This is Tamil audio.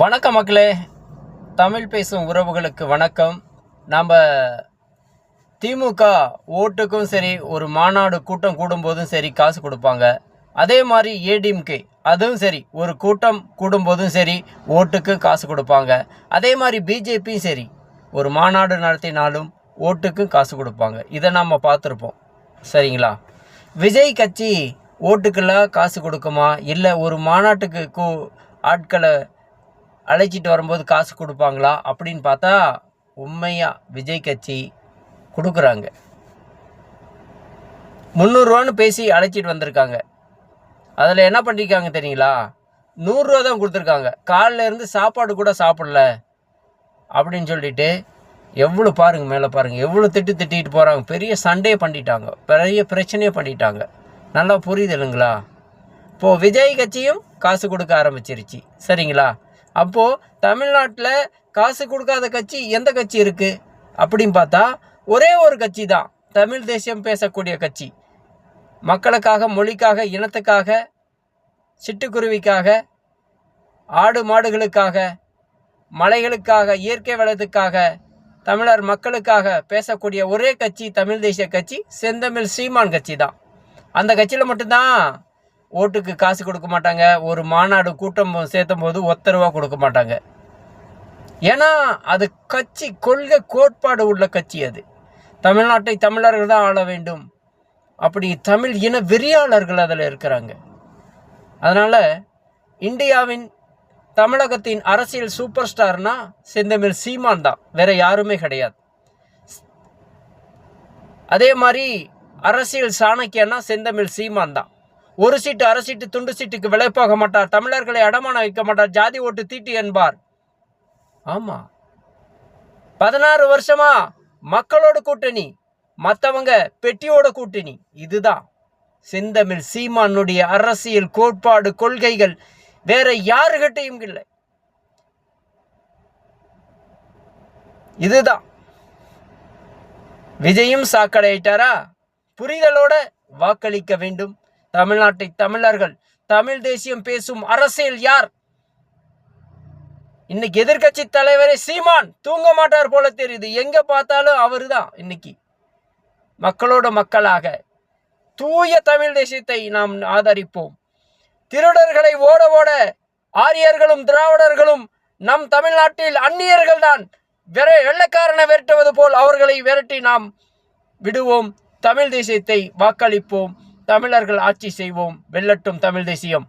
வணக்கம் மக்களே. தமிழ் பேசும் உறவுகளுக்கு வணக்கம். நாம் திமுக ஓட்டுக்கும் சரி ஒரு மாநாடு கூட்டம் கூடும்போதும் சரி காசு கொடுப்பாங்க. அதே மாதிரி ஏடிஎம்கே அதுவும் சரி ஒரு கூட்டம் கூடும்போதும் சரி ஓட்டுக்கு காசு கொடுப்பாங்க. அதே மாதிரி பிஜேபியும் சரி ஒரு மாநாடு நடத்தினாலும் ஓட்டுக்கும் காசு கொடுப்பாங்க. இதை நாம் பார்த்துருப்போம். சரிங்களா? விஜய் கட்சி ஓட்டுக்கெல்லாம் காசு கொடுக்குமா? இல்லை ஒரு மாநாட்டுக்கு கூ ஆட்களை அழைச்சிட்டு வரும்போது காசு கொடுப்பாங்களா அப்படின்னு பார்த்தா உண்மையாக விஜய் கட்சி கொடுக்குறாங்க. முந்நூறுரூவான்னு பேசி அழைச்சிட்டு வந்திருக்காங்க. அதில் என்ன பண்ணியிருக்காங்க தெரியுங்களா? நூறுரூவா தான் கொடுத்துருக்காங்க. காலைல இருந்து சாப்பாடு கூட சாப்பிடல அப்படின்னு சொல்லிட்டு எவ்வளோ பாருங்கள் மேலே பாருங்கள் எவ்வளோ திட்டு திட்டிகிட்டு போகிறாங்க பெரிய சண்டையை பண்ணிட்டாங்க. பெரிய பிரச்சனையை பண்ணிட்டாங்க. நல்லா புரியுது இல்லைங்களா? இப்போது விஜய் கட்சியும் காசு கொடுக்க ஆரம்பிச்சிருச்சு. சரிங்களா? அப்போது தமிழ்நாட்டில் காசு கொடுக்காத கட்சி எந்த கட்சி இருக்குது அப்படின்னு பார்த்தா ஒரே ஒரு கட்சி தான் தமிழ் தேசியம் பேசக்கூடிய கட்சி. மக்களுக்காக மொழிக்காக இனத்துக்காக சிட்டுக்குருவிக்காக ஆடு மாடுகளுக்காக மலைகளுக்காக இயற்கை வளத்துக்காக தமிழர் மக்களுக்காக பேசக்கூடிய ஒரே கட்சி தமிழ் தேசிய கட்சி செந்தமிழ் சீமான் கட்சி தான் அந்த கட்சியில் மட்டும்தான் ஓட்டுக்கு காசு கொடுக்க மாட்டாங்க. ஒரு மாநாடு கூட்டம் சேர்த்தும் போது ஒத்த ரூபா கொடுக்க மாட்டாங்க. ஏன்னா அது கட்சி கொள்கை கோட்பாடு உள்ள கட்சி அது. தமிழ்நாட்டை தமிழர்கள் தான் ஆள வேண்டும். அப்படி தமிழ் இன வெறியாளர்கள் அதில் இருக்கிறாங்க. அதனால் இந்தியாவின் தமிழகத்தின் அரசியல் சூப்பர் ஸ்டார்னா செந்தமிழ் சீமான் தான். வேற யாருமே கிடையாது. அதே மாதிரி அரசியல் சாணக்கியன்னா செந்தமிழ் சீமான் தான். ஒரு சீட்டு அரசீட்டு துண்டு சீட்டுக்கு விலை போக மாட்டார். தமிழர்களை அடமானம் வைக்க மாட்டார். ஜாதி ஓட்டு தீட்டு என்பார். ஆமா. பதினாறு வருஷமா மக்களோட கூட்டணி மற்றவங்க பெட்டியோட கூட்டணி. இதுதான். செந்தமிழ் சீமானுடைய அரசியல் கோட்பாடு கொள்கைகள். வேற யாருகிட்டையும் இல்லை. இதுதான். விஜயும் சாக்கடையிட்டாரா? புரிதலோட வாக்களிக்க வேண்டும். தமிழ்நாட்டை தமிழர்கள் தமிழ் தேசியம் பேசும் அரசியல் யார்? இன்னைக்கு எதிர்க்கட்சி தலைவரே சீமான் தூங்க மாட்டார் போல தெரியுது. எங்க பார்த்தாலும் அவர்தான் இன்னைக்கு. மக்களோட மக்களாக. தூய தமிழ் தேசியத்தை நாம் ஆதரிப்போம். திருடர்களை ஓட ஓட ஆரியர்களும் திராவிடர்களும் நம் தமிழ்நாட்டில் அந்நியர்கள் தான் வெற வெள்ளைக்காரனை விரட்டுவது போல் அவர்களை விரட்டி நாம் விடுவோம். தமிழ் தேசியத்தை வாக்களிப்போம். தமிழர்கள் ஆட்சி செய்வோம். வெல்லட்டும் தமிழ் தேசியம்.